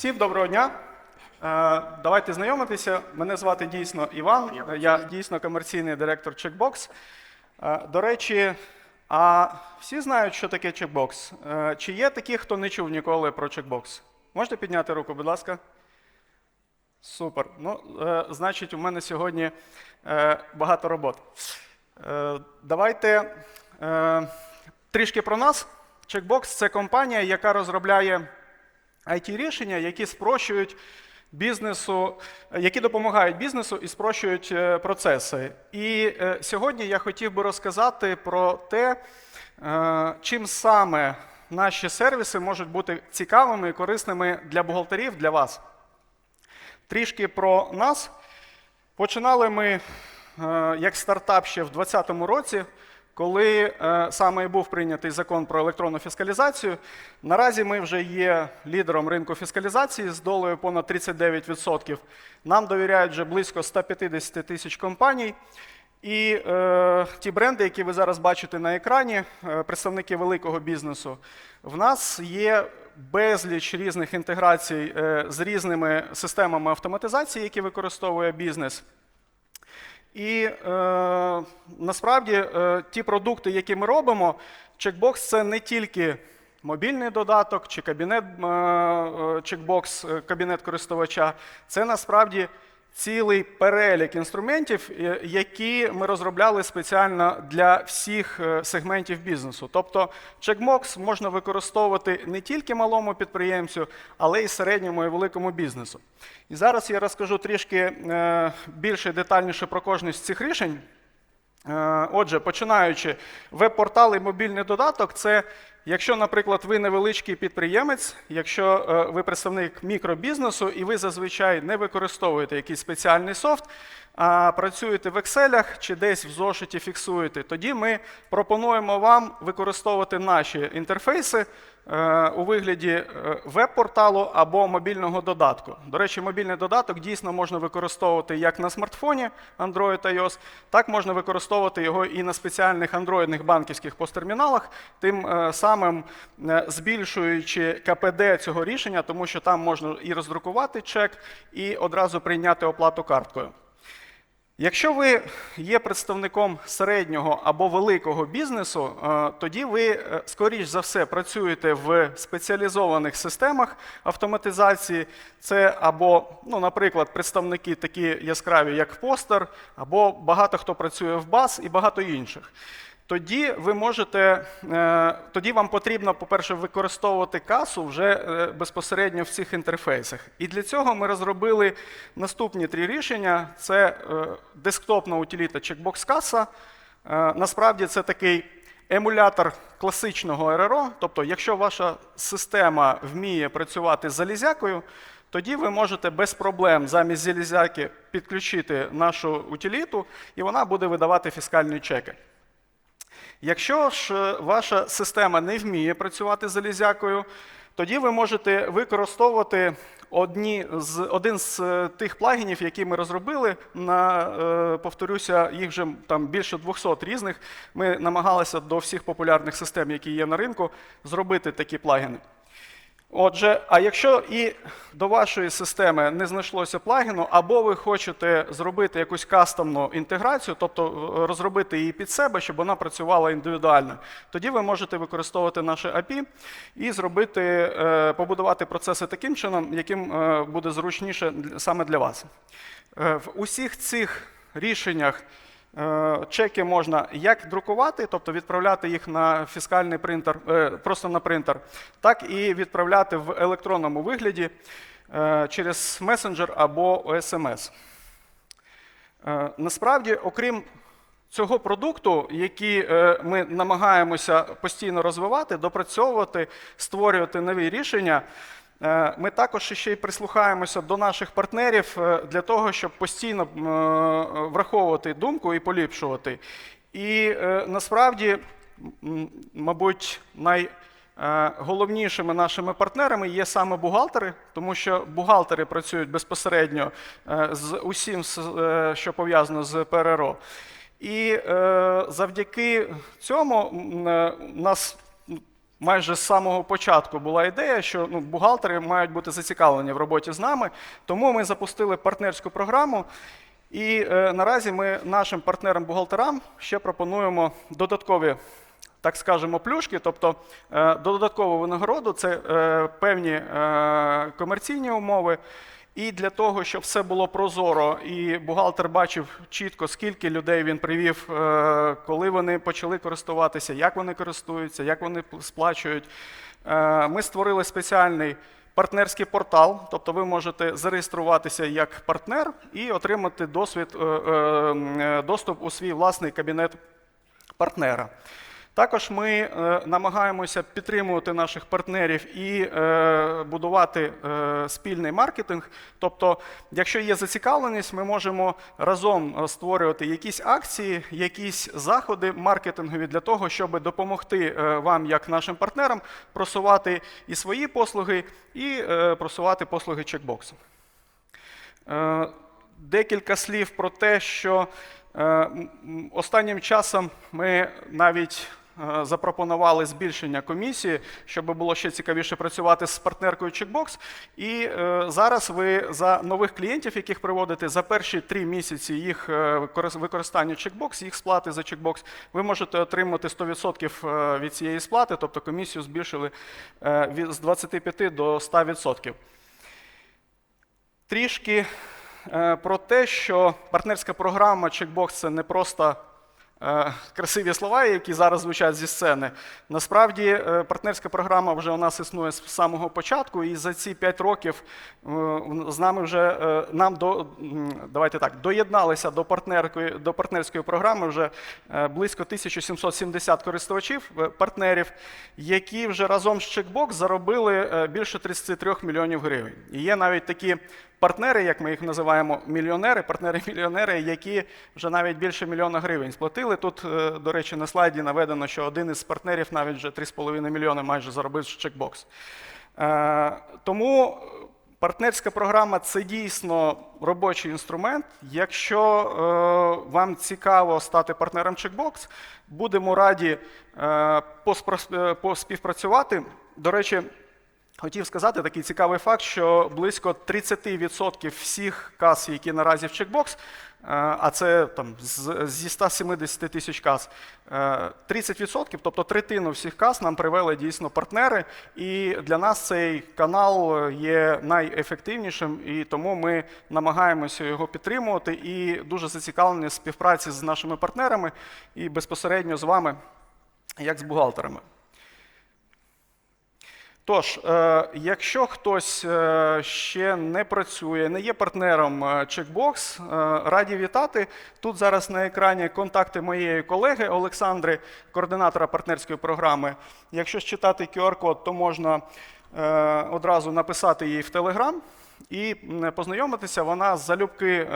Всім доброго дня. Е, Давайте знайомитися. Мене звати дійсно Іван. Я дійсно комерційний директор Checkbox. Е, До речі, а всі знають, що таке Checkbox? Е, Чи є такі, хто не чув ніколи про Checkbox? Можете підняти руку, будь ласка? Супер. Ну, значить, у мене сьогодні багато робот. Давайте трішки про нас. Checkbox це компанія, яка розробляє IT-рішення, які спрощують бізнесу, які допомагають бізнесу і спрощують е, процеси. І е, сьогодні я хотів би розказати про те, е, чим саме наші сервіси можуть бути цікавими і корисними для бухгалтерів, для вас. Трішки про нас. Починали ми як стартап ще в 2020 році, коли е, саме був прийнятий закон про електронну фіскалізацію. Наразі ми вже є лідером ринку фіскалізації з долею понад 39%. Нам довіряють вже близько 150 тисяч компаній. І е, ті бренди, які ви зараз бачите на екрані, е, представники великого бізнесу, в нас є безліч різних інтеграцій е, з різними системами автоматизації, які використовує бізнес. І е, насправді е, ті продукти, які ми робимо, чекбокс це не тільки мобільний додаток чи кабінет е, чекбокс, е, кабінет користувача, це насправді цілий перелік інструментів, е, які ми розробляли спеціально для всіх е, сегментів бізнесу. Тобто Checkbox можна використовувати не тільки малому підприємцю, але й середньому і великому бізнесу. І зараз я розкажу трішки е, більше детальніше про кожне з цих рішень. Отже, починаючи, веб-портал і мобільний додаток це якщо, наприклад, ви невеличкий підприємець, якщо е, ви представник мікробізнесу і ви зазвичай не використовуєте якийсь спеціальний софт, а працюєте в Excel чи десь в зошиті фіксуєте, тоді ми пропонуємо вам використовувати наші інтерфейси у вигляді е, веб-порталу або мобільного додатку. До речі, мобільний додаток дійсно можна використовувати як на смартфоні Android та iOS, так можна використовувати його і на спеціальних андроїдних банківських посттерміналах, тим е, самим е, збільшуючи КПД цього рішення, тому що там можна і роздрукувати чек, і одразу прийняти оплату карткою. Якщо ви є представником середнього або великого бізнесу, е, тоді ви, е, скоріш за все, працюєте в спеціалізованих системах автоматизації. Це або, ну, наприклад, представники такі яскраві, як Постер, або багато хто працює в БАС і багато інших. Тоді ви можете, е, тоді вам потрібно, по-перше, використовувати касу вже е, безпосередньо в цих інтерфейсах. І для цього ми розробили наступні три рішення: це е, десктопна утиліта Checkbox Каса. Насправді це такий емулятор класичного РРО. Тобто, якщо ваша система вміє працювати з залізякою, тоді ви можете без проблем замість залізяки підключити нашу утиліту, і вона буде видавати фіскальні чеки. Якщо ж е, ваша система не вміє працювати з залізякою, тоді ви можете використовувати одні з, один з е, тих плагінів, які ми розробили. На, е, повторюся, їх вже там більше 200 різних. Ми намагалися до всіх популярних систем, які є на ринку, зробити такі плагіни. Отже, а якщо і до вашої системи не знайшлося плагіну, або ви хочете зробити якусь кастомну інтеграцію, тобто е, розробити її під себе, щоб вона працювала індивідуально, тоді ви можете використовувати наше API і зробити, е, побудувати процеси таким чином, яким е, буде зручніше саме для вас. В усіх цих рішеннях Чеки можна як друкувати, тобто відправляти їх на фіскальний принтер, е, просто на принтер, так і відправляти в електронному вигляді е, через месенджер або. Е, Насправді, окрім цього продукту, який е, ми намагаємося постійно розвивати, допрацьовувати, створювати нові рішення. Е, Ми також ще й прислухаємося до наших партнерів е, для того, щоб постійно е, враховувати думку і поліпшувати. І насправді, мабуть, найголовнішими нашими партнерами є саме бухгалтери, тому що бухгалтери працюють безпосередньо з усім, що пов'язано з ПРРО. І завдяки цьому нас майже з самого початку була ідея, що ну, бухгалтери мають бути зацікавлені в роботі з нами. Тому ми запустили партнерську програму. І е, наразі ми нашим партнерам-бухгалтерам ще пропонуємо додаткові, так скажемо, плюшки, тобто е, додаткову винагороду це е, певні е, комерційні умови. І для того, щоб все було прозоро, і бухгалтер бачив чітко, скільки людей він привів, е, коли вони почали користуватися, як вони користуються, як вони сплачують. Е, Ми створили спеціальний партнерський портал, тобто ви можете зареєструватися як партнер і отримати досвід, е, доступ у свій власний кабінет партнера. Також ми е, намагаємося підтримувати наших партнерів і е, будувати е, спільний маркетинг. Тобто, якщо є зацікавленість, ми можемо разом створювати якісь акції, якісь заходи маркетингові для того, щоб допомогти вам, як нашим партнерам, просувати і свої послуги, і просувати послуги чекбоксу. Декілька слів про те, що останнім часом ми навіть запропонували збільшення комісії, щоб було ще цікавіше працювати з партнеркою Checkbox. І е, зараз ви за нових клієнтів, яких приводите, за перші три місяці їх е, використання Checkbox, їх сплати за Checkbox, ви можете отримати 100% е, від цієї сплати, тобто комісію збільшили е, з 25 до 100%. Трішки е, про те, що партнерська програма Checkbox – це не просто е, красиві слова, які зараз звучать зі сцени. Насправді, е, партнерська програма вже у нас існує з самого початку, і за ці 5 років е, з нами вже е, нам до давайте так доєдналися до партнерської до партнерської програми вже е, близько 1770 користувачів е, партнерів, які вже разом з Checkbox заробили е, більше 33 мільйонів гривень. І є навіть такі партнери, як ми їх називаємо, мільйонери, партнери-мільйонери, які вже навіть більше мільйона гривень сплатили. Тут, е, до речі, на слайді наведено, що один із партнерів навіть вже 3,5 мільйони майже заробив з чекбокс. Е, Тому партнерська програма це дійсно робочий інструмент. Якщо е, вам цікаво стати партнером Checkbox, будемо раді поспівпрацювати. До речі, Хотів сказати такий цікавий факт, що близько 30% всіх кас, які наразі в чекбокс, а це там зі 170 тисяч кас, е, 30%, тобто третину всіх кас нам привели дійсно партнери. І для нас цей канал є найефективнішим, і тому ми намагаємося його підтримувати і дуже зацікавлені в співпраці з нашими партнерами і безпосередньо з вами, як з бухгалтерами. Тож, е, якщо хтось е, ще не працює, не є партнером е, Checkbox, раді вітати. Тут зараз на екрані контакти моєї колеги Олександри, координатора партнерської програми. Якщо считати QR-код, то можна одразу написати їй в Telegram і познайомитися. Вона залюбки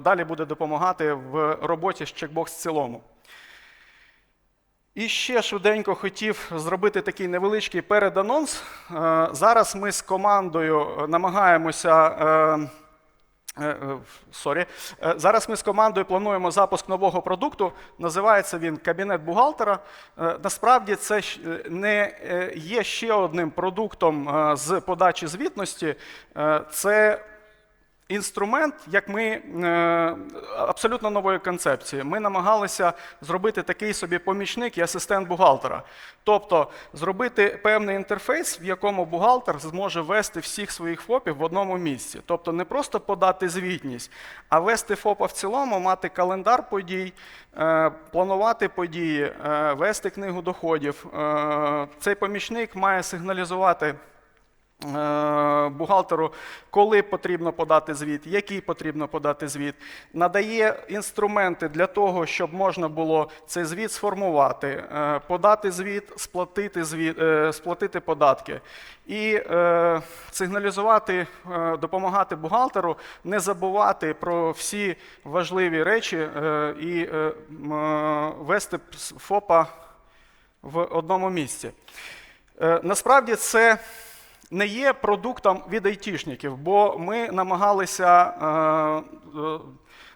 далі буде допомагати в роботі з Checkbox в цілому. І ще швиденько хотів зробити такий невеличкий переданонс. Е, Зараз ми з командою намагаємося. е, е, е, Зараз ми з командою плануємо запуск нового продукту. Називається він Кабінет бухгалтера. Насправді це не є ще одним продуктом з подачі звітності. Це Інструмент, як ми е, абсолютно нової концепції. Ми намагалися зробити такий собі помічник і асистент бухгалтера. Тобто зробити певний інтерфейс, в якому бухгалтер зможе вести всіх своїх ФОПів в одному місці. Тобто не просто подати звітність, а вести ФОПа в цілому, мати календар подій, е, планувати події, е, вести книгу доходів. Цей помічник має сигналізувати. Е, бухгалтеру, коли потрібно подати звіт, який потрібно подати звіт, надає інструменти для того, щоб можна було цей звіт сформувати, е, подати звіт, сплатити звіт, е, сплатити податки і сигналізувати, допомагати бухгалтеру, не забувати про всі важливі речі і вести ФОПа в одному місці. Насправді це не є продуктом від айтішників, бо ми намагалися е, е,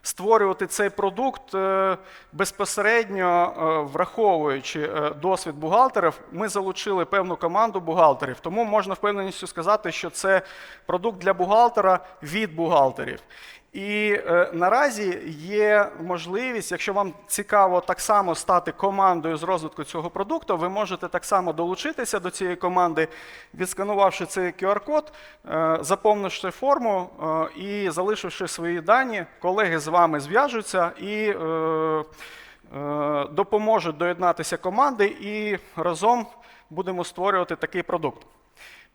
створювати цей продукт е, безпосередньо враховуючи досвід бухгалтерів, ми залучили певну команду бухгалтерів. Тому можна впевненістю сказати, що це продукт для бухгалтера від бухгалтерів. І е, наразі є можливість, якщо вам цікаво так само стати командою з розвитку цього продукту, ви можете так само долучитися до цієї команди, відсканувавши цей QR-код, е, заповнивши форму е, і залишивши свої дані, колеги з вами зв'яжуться і допоможуть доєднатися команди, і разом будемо створювати такий продукт.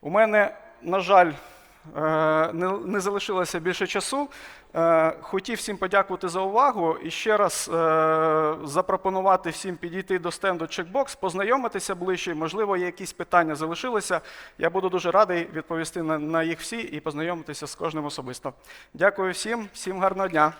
У мене, на жаль, не, не залишилося більше часу. Е, Хотів всім подякувати за увагу і ще раз е, запропонувати всім підійти до стенду Checkbox, познайомитися ближче. Можливо, якісь питання залишилися. Я буду дуже радий відповісти на їх всі і познайомитися з кожним особисто. Дякую всім, всім гарного дня.